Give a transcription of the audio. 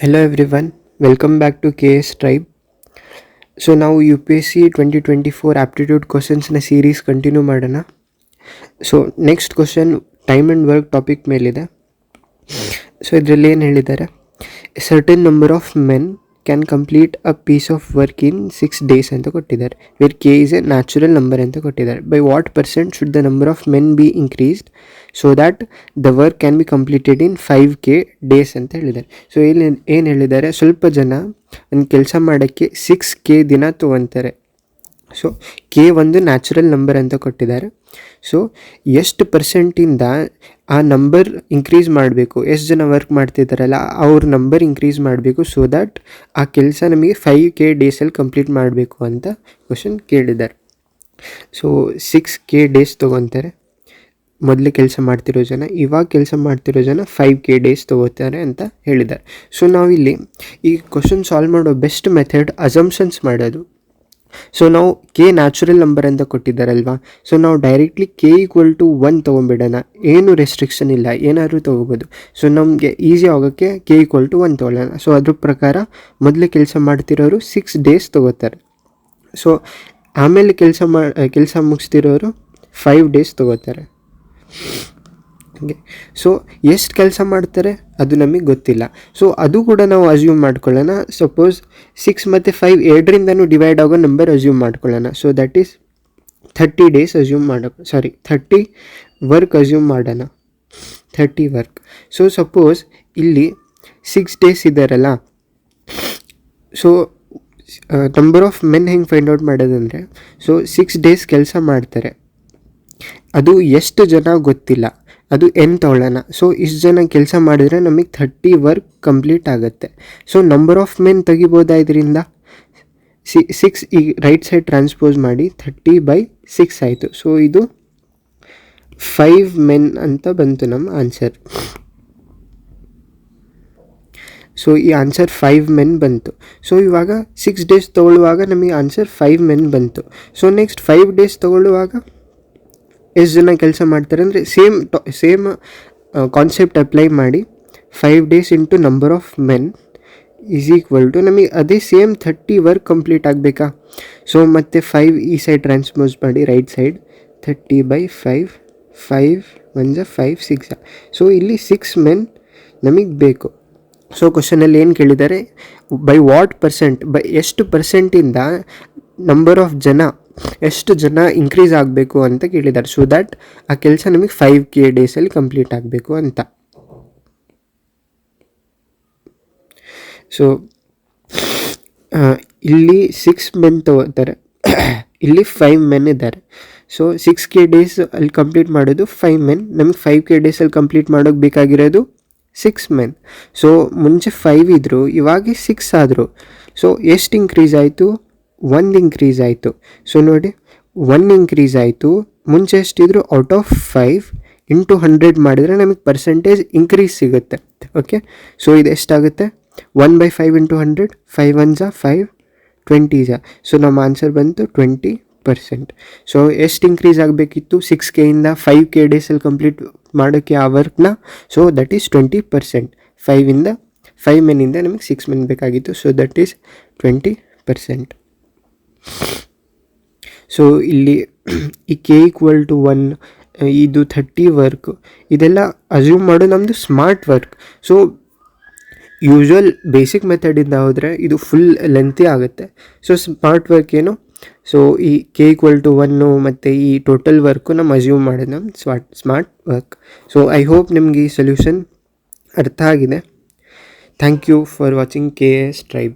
Hello welcome back to K S tribe so ನಾವು U P S C twenty twenty four aptitude ಕ್ವಶನ್ಸ್ನ series continue ಮಾಡೋಣ so next question time and work topic ಮೇಲಿದೆ so ಇದರಲ್ಲಿ ಏನು ಹೇಳಿದ್ದಾರೆ certain number of men can complete a piece of work in six days ಅಂತ ಕೊಟ್ಟಿದ್ದಾರೆ. Where K is a natural number ಅಂತ ಕೊಟ್ಟಿದ್ದಾರೆ. By what percent should the number of men be increased so that the work can be completed in five K days ಅಂತ ಹೇಳಿದ್ದಾರೆ. So ಇಲ್ಲಿ ಏನು ಹೇಳಿದ್ದಾರೆ? ಸ್ವಲ್ಪ ಜನ ಒಂದು ಕೆಲಸ ಮಾಡೋಕ್ಕೆ ಸಿಕ್ಸ್ ಕೆ ದಿನ ತೊಗೊತಾರೆ. ಸೊ ಕೆ ಒಂದು ನ್ಯಾಚುರಲ್ ನಂಬರ್ ಅಂತ ಕೊಟ್ಟಿದ್ದಾರೆ. ಸೊ ಎಷ್ಟು ಪರ್ಸೆಂಟಿಂದ ಆ ನಂಬರ್ ಇನ್ಕ್ರೀಸ್ ಮಾಡಬೇಕು. ಎಷ್ಟು ಜನ ವರ್ಕ್ ಮಾಡ್ತಿದ್ದಾರಲ್ಲ ಅವ್ರ ನಂಬರ್ ಇನ್ಕ್ರೀಸ್ ಮಾಡಬೇಕು ಸೊ ದ್ಯಾಟ್ ಆ ಕೆಲಸ ನಮಗೆ ಫೈವ್ ಕೆ ಡೇಸಲ್ಲಿ ಕಂಪ್ಲೀಟ್ ಮಾಡಬೇಕು ಅಂತ ಕ್ವಶನ್ ಕೇಳಿದ್ದಾರೆ ಸೊ ಸಿಕ್ಸ್ ಕೆ ಡೇಸ್ ತೊಗೊತಾರೆ. ಮೊದಲು ಕೆಲಸ ಮಾಡ್ತಿರೋ ಜನ, ಇವಾಗ ಕೆಲಸ ಮಾಡ್ತಿರೋ ಜನ ಫೈವ್ ಕೆ ಡೇಸ್ ತೊಗೋತಾರೆ ಅಂತ ಹೇಳಿದ್ದಾರೆ ಸೊ ನಾವಿಲ್ಲಿ ಈ ಕ್ವಶನ್ ಸಾಲ್ವ್ ಮಾಡೋ ಬೆಸ್ಟ್ ಮೆಥಡ್ ಅಸಂಪ್ಷನ್ಸ್ ಮಾಡೋದು. ಸೊ ನಾವು ಕೆ ನ್ಯಾಚುರಲ್ ನಂಬರ್ ಅಂತ ಕೊಟ್ಟಿದ್ದಾರಲ್ವಾ? ಸೊ ನಾವು directly K equal to one ತೊಗೊಂಬಿಡೋಣ ಏನು ರೆಸ್ಟ್ರಿಕ್ಷನ್ ಇಲ್ಲ, ಏನಾದರೂ ತೊಗೋಬೋದು. ಸೊ ನಮಗೆ ಈಸಿ ಆಗೋಕ್ಕೆ ಕೆ ಈಕ್ವಲ್ ಟು ಒನ್ ತೊಗೊಳ್ಳೋಣ. ಸೊ ಅದ್ರ ಪ್ರಕಾರ ಮೊದಲೇ ಕೆಲಸ ಮಾಡ್ತಿರೋರು ಸಿಕ್ಸ್ ಡೇಸ್ ತೊಗೋತಾರೆ. ಸೊ ಆಮೇಲೆ ಕೆಲಸ ಮಾ, ಕೆಲಸ ಮುಗಿಸ್ತಿರೋರು ಫೈವ್ ಡೇಸ್ ತೊಗೋತಾರೆ. ಹಾಗೆ ಸೊ ಎಷ್ಟು ಕೆಲಸ ಮಾಡ್ತಾರೆ? ಅದು ನಮಗೆ ಗೊತ್ತಿಲ್ಲ. ಸೊ ಅದು ಕೂಡ ನಾವು ಅಸ್ಯೂಮ್ ಮಾಡ್ಕೊಳ್ಳೋಣ. ಸಪೋಸ್ ಸಿಕ್ಸ್ ಮತ್ತು ಫೈವ್ ಎರಡರಿಂದನೂ ಡಿವೈಡ್ ಆಗೋ ನಂಬರ್ ಅಸ್ಯೂಮ್ ಮಾಡ್ಕೊಳ್ಳೋಣ. So that is thirty days assume ಮಾಡೋ ಸಾರಿ ಥರ್ಟಿ ವರ್ಕ್ ಅಸ್ಯೂಮ್ ಮಾಡೋಣ. ಥರ್ಟಿ ವರ್ಕ್ ಸೊ ಸಪೋಸ್ ಇಲ್ಲಿ ಸಿಕ್ಸ್ ಡೇಸ್ ಇದ್ದಾರಲ್ಲ ಸೊ ನಂಬರ್ ಆಫ್ ಮೆನ್ ಹೆಂಗೆ ಫೈಂಡ್ ಔಟ್ ಮಾಡೋದಂದರೆ ಸೊ ಸಿಕ್ಸ್ ಡೇಸ್ ಕೆಲಸ ಮಾಡ್ತಾರೆ. ಅದು ಎಷ್ಟು ಜನ ಗೊತ್ತಿಲ್ಲ. ಅದು ಎನ್ ತೊಗೊಳ್ಳೋಣ ಸೊ ಇಷ್ಟು ಜನ ಕೆಲಸ ಮಾಡಿದರೆ ನಮಗೆ ಥರ್ಟಿ ವರ್ಕ್ ಕಂಪ್ಲೀಟ್ ಆಗುತ್ತೆ. ಸೊ ನಂಬರ್ ಆಫ್ ಮೆನ್ ತೆಗಿಬೋದಾ ಇದರಿಂದ? ಸಿ ಸಿಕ್ಸ್ ಈ ರೈಟ್ ಸೈಡ್ ಟ್ರಾನ್ಸ್ಪೋಸ್ ಮಾಡಿ ಥರ್ಟಿ ಬೈ ಸಿಕ್ಸ್ ಆಯಿತು. ಸೊ ಇದು ಫೈವ್ ಮೆನ್ ಅಂತ ಬಂತು ನಮ್ಮ ಆನ್ಸರ್ ಸೊ ಈ ಆನ್ಸರ್ ಫೈವ್ ಮೆನ್ ಬಂತು. ಸೊ ಇವಾಗ ಸಿಕ್ಸ್ ಡೇಸ್ ತೊಗೊಳ್ಳುವಾಗ ನಮಗೆ ಆನ್ಸರ್ ಫೈವ್ ಮೆನ್ ಬಂತು. ಸೊ ನೆಕ್ಸ್ಟ್ ಫೈವ್ ಡೇಸ್ ತೊಗೊಳ್ಳುವಾಗ? ಎಷ್ಟು ಜನ ಕೆಲಸ ಮಾಡ್ತಾರೆ ಅಂದರೆ ಸೇಮ್ ಸೇಮ್ ಕಾನ್ಸೆಪ್ಟ್ ಅಪ್ಲೈ ಮಾಡಿ five days into number of men is equal to ನಮಗೆ ಅದೇ ಸೇಮ್ ಥರ್ಟಿ ವರ್ಕ್ ಕಂಪ್ಲೀಟ್ ಆಗಬೇಕಾ? ಸೊ ಮತ್ತು ಫೈವ್ ಈ ಸೈಡ್ ಟ್ರಾನ್ಸ್ಪೋಸ್ ಮಾಡಿ right side thirty by five five one ಜ ಫೈವ್ ಸಿಕ್ಸ್ ಸೊ ಇಲ್ಲಿ six men ನಮಗೆ ಬೇಕು. ಸೊ ಕ್ವಶನಲ್ಲಿ ಏನು ಕೇಳಿದ್ದಾರೆ? ಬೈ ವಾಟ್ ಪರ್ಸೆಂಟ್ ಬೈ ಎಷ್ಟು ಪರ್ಸೆಂಟಿಂದ ನಂಬರ್ ಆಫ್ ಜನ, ಎಷ್ಟು ಜನ ಇನ್ಕ್ರೀಸ್ ಆಗಬೇಕು ಅಂತ ಕೇಳಿದ್ದಾರೆ. ಸೊ ದ್ಯಾಟ್ ಆ ಕೆಲಸ ನಮಗೆ ಫೈವ್ ಕೆ ಡೇಸಲ್ಲಿ ಕಂಪ್ಲೀಟ್ ಆಗಬೇಕು ಅಂತ. ಸೊ ಇಲ್ಲಿ ಸಿಕ್ಸ್ ಮೆನ್ ತಗೋತಾರೆ. ಇಲ್ಲಿ ಫೈವ್ ಮೆನ್ ಇದ್ದಾರೆ. ಸೊ ಸಿಕ್ಸ್ ಕೆ ಡೇಸ್ ಅಲ್ಲಿ ಕಂಪ್ಲೀಟ್ ಮಾಡೋದು ಫೈವ್ ಮೆನ್ ನಮಗೆ ಫೈವ್ ಕೆ ಡೇಸಲ್ಲಿ ಕಂಪ್ಲೀಟ್ ಮಾಡೋಕ್ಕೆ ಬೇಕಾಗಿರೋದು ಸಿಕ್ಸ್ ಮೆನ್ ಸೊ ಮುಂಚೆ ಫೈವ್ ಇದ್ದರು ಇವಾಗ ಸಿಕ್ಸ್ ಆದರು. ಸೊ ಎಷ್ಟು ಇನ್ಕ್ರೀಸ್ ಆಯಿತು? ಒಂದು ಇನ್ಕ್ರೀಸ್ ಆಯಿತು. ಸೊ ನೋಡಿ ಒನ್ ಇನ್ಕ್ರೀಸ್ ಆಯಿತು. ಮುಂಚೆ ಎಷ್ಟಿದ್ರು out of five into hundred ಮಾಡಿದರೆ ನಮಗೆ ಪರ್ಸೆಂಟೇಜ್ ಇನ್ಕ್ರೀಸ್ ಸಿಗುತ್ತೆ. ಓಕೆ ಸೊ ಇದು ಎಷ್ಟಾಗುತ್ತೆ? One by five into hundred five one five twenty Jha so ನಮ್ಮ ಆನ್ಸರ್ ಬಂತು ಟ್ವೆಂಟಿ ಪರ್ಸೆಂಟ್ ಸೊ ಎಷ್ಟು ಇನ್ಕ್ರೀಸ್ ಆಗಬೇಕಿತ್ತು? ಸಿಕ್ಸ್ ಕೆಯಿಂದ ಫೈವ್ ಕೆ ಡೇಸಲ್ಲಿ ಕಂಪ್ಲೀಟ್ ಮಾಡೋಕ್ಕೆ ಆ ವರ್ಕ್ನ so that is twenty percent ಫೈವಿಂದ five ಮೆನಿಂದ ನಮಗೆ ಸಿಕ್ಸ್ ಮೆನ್ ಬೇಕಾಗಿತ್ತು. So that is twenty percent so ಇಲ್ಲಿ ಈ ಕೆ ಈಕ್ವಲ್ ಟು ಒನ್ ಇದು ಥರ್ಟಿ ವರ್ಕ್ ಇದೆಲ್ಲ ಅಸ್ಯೂಮ್ ಮಾಡೋ ನಮ್ಮದು smart work so usual basic ಮೆಥಡಿಂದ ಹೋದರೆ ಇದು ಫುಲ್ ಲೆಂತಿ ಆಗುತ್ತೆ. ಸೊ ಸ್ಮಾರ್ಟ್ ವರ್ಕ್ ಏನು? ಸೊ ಈ ಕೆ ಈಕ್ವಲ್ ಟು ಒನ್ನು ಮತ್ತು ಈ ಟೋಟಲ್ ವರ್ಕು ನಮ್ಮ ಅಸ್ಯೂಮ್ ಮಾಡೋದು ನಮ್ಮ smart smart work so I hope ನಿಮಗೆ ಈ ಸೊಲ್ಯೂಷನ್ ಅರ್ಥ ಆಗಿದೆ. Thank you for watching K S tribe